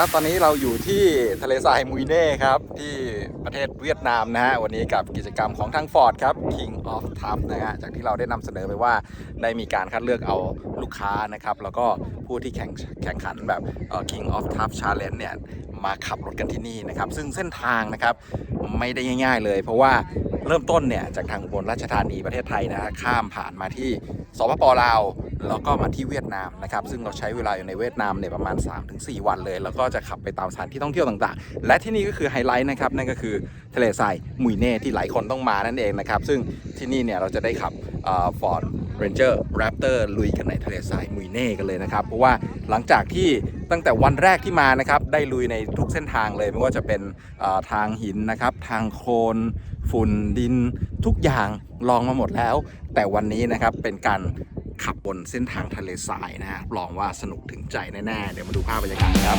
ครับ ตอนนี้เราอยู่ที่ทะเลทรายมุยเน่ครับ ที่ประเทศเวียดนามนะฮะวันนี้กับกิจกรรมของทางฟอร์ดครับ King of Tough นะฮะจากที่เราได้นำเสนอไปว่าได้มีการคัดเลือกเอาลูกค้านะครับ แล้วก็ผู้ที่แข่งแข่งขันแบบ King of Tough Challenge เนี่ยมาขับรถกันที่นี่นะครับ ซึ่งเส้นทางนะครับไม่ได้ง่าย ๆ เลย เพราะว่าเริ่มต้นเนี่ยจากทางอุบนราชธานีประเทศไทยนะฮะข้ามผ่านมาที่สปปลาว แล้วก็มาที่เวียดนามนะครับซึ่งเราใช้เวลาอยู่ในเวียดนามเนี่ยประมาณ 3-4 วันเลย แล้วก็จะขับไปตามสถานที่ท่องเที่ยวต่างๆ และที่นี่ก็คือไฮไลท์นะครับนั่นก็คือทะเลทรายมุยเน่ที่หลายคนต้องมานั่นเองนะครับซึ่งที่นี่เนี่ยเราจะได้ขับฟอร์ดเรนเจอร์แรปเตอร์ลุยกันในทะเลทรายมุยเน่กันเลยนะครับ เพราะว่าหลังจากที่ตั้งแต่วันแรกที่มานะครับ ได้ลุยในทุกเส้นทางเลย ไม่ว่าจะเป็นทางหินนะครับ ทางโคลนฝุ่นดินทุกอย่างลองมาหมดแล้ว แต่วันนี้นะครับเป็นการ ขับบนเส้นทางทะเลทรายนะฮะลองว่าสนุกถึงใจแน่ๆ เดี๋ยวมาดูภาพบรรยากาศครับ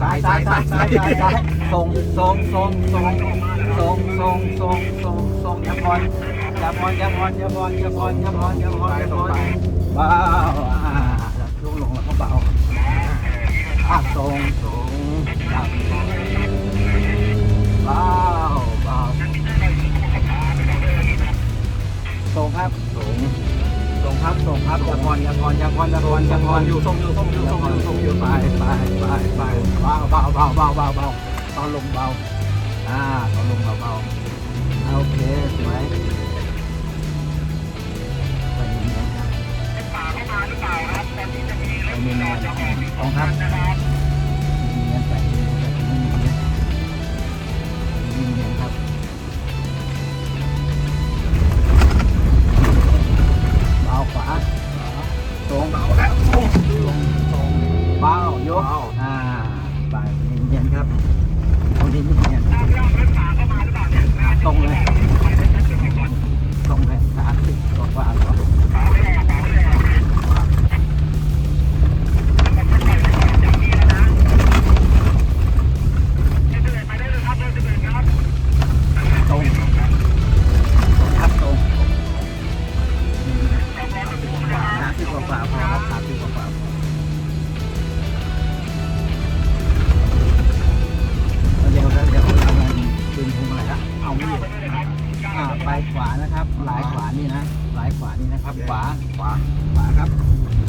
ซ้ายซ้ายซ้ายซ้ายซ้ายทรงทรงทรงทรงทรงทรงทรงทรงทรงอย่าพอนอย่าพอนอย่าพอนอย่าพอนอย่าพอนอย่าพอนอย่าพอนอย่าพอนว้าว Welcome. นี่นะลายขวานี่นะครับ ขวา ขวา ขวาครับ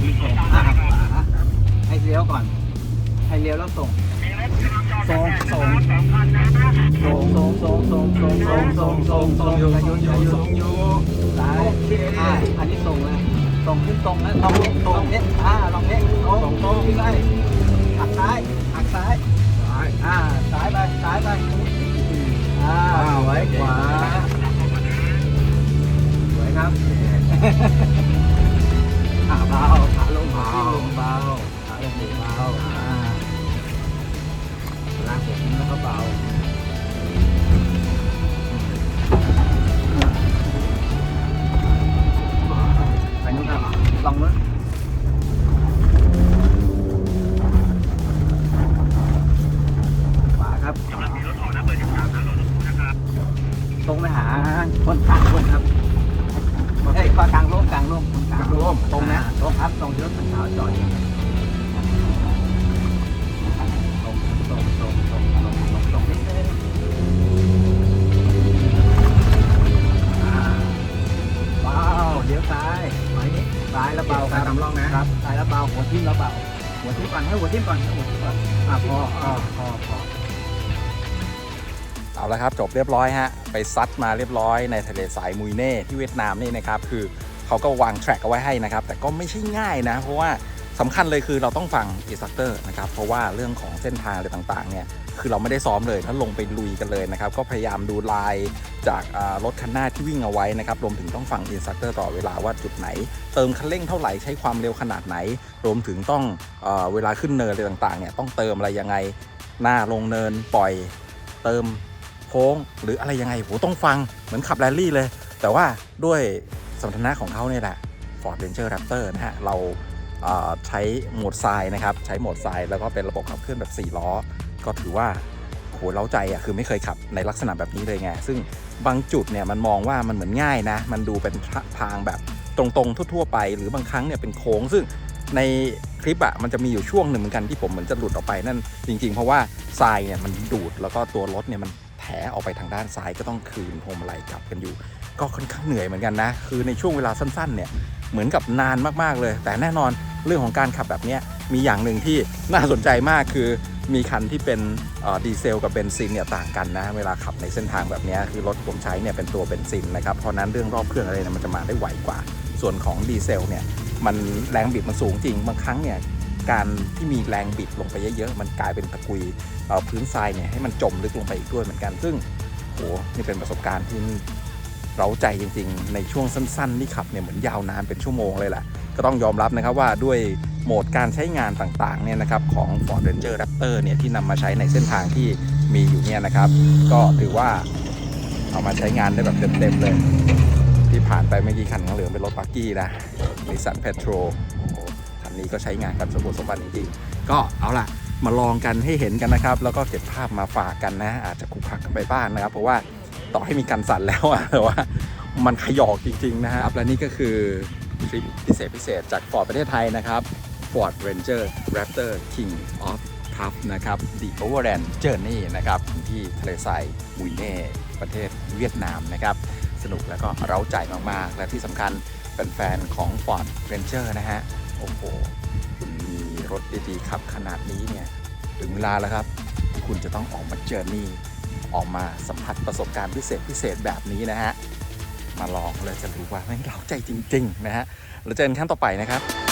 มีส่งอ่าขวาให้เลี้ยวก่อน ให้เลี้ยวแล้วส่งส่งส่งส่งส่งส่งส่งส่งส่งส่งส่งส่งอยู่ยุนยุนส่งอยู่ซ้ายอ่าอันนี้ส่งเลยตรงขึ้นตรงนะตรงตรงเนี้ยอ่าลองเนี้ยตรงตรงขึ้นไป ตรงครับตรงที่รถคันขาวจอดอยู่ตรงตรงตรงตรงตรงตรงตรงนิดนึงอ่าเบาเดี๋ยวซ้ายไว้นี้ซ้ายแล้วเบาครับทำร่องนะครับซ้ายแล้วเบาหัวทิ่มแล้วเบาหัวทิ่มก่อนให้หัวทิ่มก่อนให้หัวทิ่มก่อนอ่าพอพอพอพอเอาละครับจบเรียบร้อยฮะไปซัดมาเรียบร้อยในทะเลสายมุยเน่ที่เวียดนามนี่นะครับคือ เขาก็วางแทร็กเอาไว้ให้นะครับ แต่ก็ไม่ใช่ง่ายนะ เพราะว่าสำคัญเลยคือเราต้องฟังอินสตัคเตอร์นะครับ เพราะว่าเรื่องของเส้นทางอะไรต่างๆเนี่ยคือเราไม่ได้ซ้อมเลยถ้าลงไปลุยกันเลยนะครับ ก็พยายามดูลายจากรถคันหน้าที่วิ่งเอาไว้นะครับรวมถึงต้องฟังอินสตัคเตอร์ตลอเวลาว่าจุดไหน เติมคันเร่งเท่าไหร่ใช้ความเร็วขนาดไหน รวมถึงต้องเอเวลาขึ้นเนินอะไรต่างๆเนี่ยต้องเติมอะไรยังไงหน้าลงเนินปล่อย เติมโค้งหรืออะไรยังไงโหต้องฟังเหมือนขับแรลลี่เลย แต่ว่าด้วย สมรรถนะของเขาเนี่ยแหละ Ford Ranger Raptor นะฮะ เราเอ่อใช้โหมดทรายนะครับ ใช้โหมดทรายแล้วก็เป็นระบบขับเคลื่อนแบบ 4 ล้อ ก็ถือว่าโหเล้าใจอะคือไม่เคยขับในลักษณะแบบนี้เลยไง ซึ่งบางจุดเนี่ยมันมองว่ามันเหมือนง่ายนะ มันดูเป็นทางแบบตรงๆ ทั่ว ๆ ไป หรือบางครั้งเนี่ยเป็นโค้ง ซึ่งในคลิปอะมันจะมีอยู่ช่วงหนึ่งเหมือนกันที่ผมเหมือนจะหลุดออกไปนั่นจริง ๆ เพราะว่าทรายเนี่ยมันดูดแล้วก็ตัวรถเนี่ยมันแถออกไปทางด้านซ้ายก็ต้องคืนพวงมาลัยกลับกันอยู่ ก็ค่อนข้างเหนื่อยเหมือนกันนะ คือในช่วงเวลาสั้นๆเนี่ยเหมือนกับนานมากๆเลย แต่แน่นอนเรื่องของการขับแบบนี้มีอย่างหนึ่งที่น่าสนใจมากคือมีคันที่เป็นดีเซลกับเบนซินเนี่ยต่างกันนะ เวลาขับในเส้นทางแบบนี้คือรถผมใช้เนี่ยเป็นตัวเบนซินนะครับเพราะนั้นเรื่องรอบเครื่องอะไรเนี่ยมันจะมาได้ไวกว่า ส่วนของดีเซลเนี่ยมันแรงบิดมันสูงจริงบางครั้งเนี่ยการที่มีแรงบิดลงไปเยอะๆมันกลายเป็นตะกุยพื้นทรายเนี่ยให้มันจมลึกลงไปอีกด้วยเหมือนกันซึ่งโหนี่เป็นประสบการณ์ที่ เราใจจริง ๆ ในช่วงสั้นๆที่ขับเนี่ยเหมือนยาวนานเป็นชั่วโมงเลยแหละก็ต้องยอมรับนะครับว่าด้วยโหมดการใช้งานต่างๆเนี่ยนะครับของ Ford Ranger Raptor เนี่ยที่นำมาใช้ในเส้นทางที่มีอยู่เนี่ยนะครับ ก็ถือว่าเอามาใช้งานได้แบบเต็มๆเลย ที่ผ่านไปเมื่อกี้คันข้างเหลือเป็นรถปาร์กี้นะนิสสันเพโตรคันนี้ก็ใช้งานกันสมบูรณ์สมบัติจริงๆ ก็เอาล่ะมาลองกันให้เห็นกันนะครับ แล้วก็เก็บภาพมาฝากกันนะ อาจจะคุกคักกันไปบ้างนะครับ เพราะว่า ต่อให้มีการสั่นแล้วอะแต่ว่ามันขยอกจริง ๆ นะครับ และนี่ก็คือทริปพิเศษพิเศษจากฟอร์ดประเทศไทยนะครับ Ford Ranger Raptor King of Tough นะครับ The Overland Journey นะครับที่ทะเลทรายมุยเน่ประเทศเวียดนามนะครับ สนุกแล้วก็เร้าใจมาก ๆ และที่สำคัญเป็นแฟนของ Ford Ranger นะฮะ โอ้โห คุณมีรถดีๆขับขนาดนี้เนี่ย ถึงเวลาแล้วครับที่คุณจะต้องออกมาเจอร์นี่ ออกมาสัมผัสประสบการณ์พิเศษพิเศษแบบนี้นะฮะ มาลองเลยจะรู้ว่าไม่เราใจจริง ๆ นะฮะเราเจอกันขั้นต่อไปนะครับ